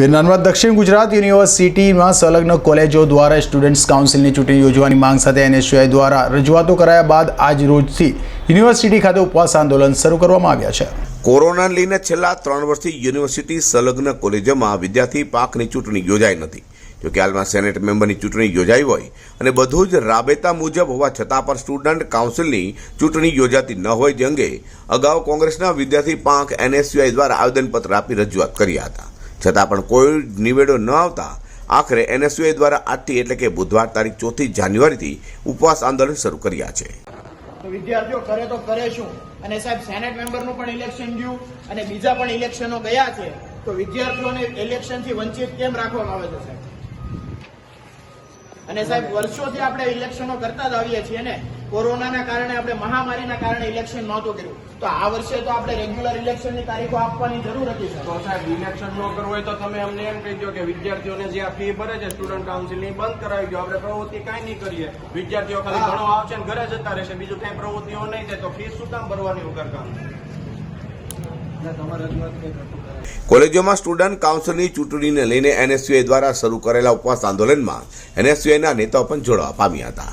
નર્મદ દક્ષિણ ગુજરાત યુનિવર્સિટીમાં સંલગ્ન કોલેજો દ્વારા સ્ટુડન્ટ્સ કાઉન્સિલની ચૂંટણી યોજવાની માંગ સાથે એનએસયુઆઈ દ્વારા રજૂઆતો કરાયા બાદ આજ રોજથી યુનિવર્સિટી ખાતે ઉપવાસ આંદોલન શરૂ કરવામાં આવ્યા છે. કોરોના લઈને છેલ્લા ત્રણ વર્ષથી યુનિવર્સિટી સંલગ્ન કોલેજોમાં વિદ્યાર્થી પાકની ચૂંટણી યોજાઈ નથી. જોકે હાલમાં સેનેટ મેમ્બરની ચૂંટણી યોજાઈ હોય અને બધું જ રાબેતા મુજબ હોવા છતાં પણ સ્ટુડન્ટ કાઉન્સિલની ચૂંટણી યોજાતી ન હોય તે અંગે અગાઉ કોંગ્રેસના વિદ્યાર્થી પાંખ એનએસયુઆઈ દ્વારા આવેદનપત્ર આપી રજૂઆત કર્યા હતા. છતાં પણ કોઈ નિવેડો ન આવતા આખરે એનએસયુએ દ્વારા આજથી એટલે કે બુધવાર તારીખ ચોથી જાન્યુઆરીથી ઉપવાસ આંદોલન શરૂ કર્યા છે. વિદ્યાર્થીઓ કરે તો કરે શું? અને સાહેબ સેનેટ મેમ્બરનું પણ ઇલેક્શન ગયું અને બીજા પણ ઇલેક્શનો ગયા છે. તો વિદ્યાર્થીઓને ઇલેક્શનથી વંચિત કેમ રાખવામાં આવે છે, સાહેબ? અને સાહેબ, વર્ષોથી આપણે ઇલેક્શનો કરતા જ આવીએ છીએ ને. કોરોનાના કારણે આપણે મહામારીના કારણે ઇલેક્શન નહોતું કર્યું. તો આ વર્ષે તો આપણે રેગ્યુલર ઇલેક્શનની તારીખો આપવાની જરૂર હતી તો સાહેબ ઇલેક્શન ન કરવું હોય તો તમે અમને એમ કહી દો કે વિદ્યાર્થીઓને જે આ ફી ભરે છે સ્ટુડન્ટ કાઉન્સિલની બંધ કરાવી દો. આપણે પ્રવૃત્તિ કાંઈ નહીં કરીએ. વિદ્યાર્થીઓ ખાલી ઘણો આવશે ને ઘરે જતા રહેશે. બીજું કઈ પ્રવૃત્તિઓ નહીં થાય તો ફી શું કામ ભરવાની વગર કામ? કોલેજોમાં સ્ટુડન્ટ કાઉન્સિલની ચૂંટણીને લઈને એનએસયુએ દ્વારા શરૂ કરેલા ઉપવાસ આંદોલનમાં એનએસયુએના નેતાઓ પણ જોડાવા પામ્યા હતા.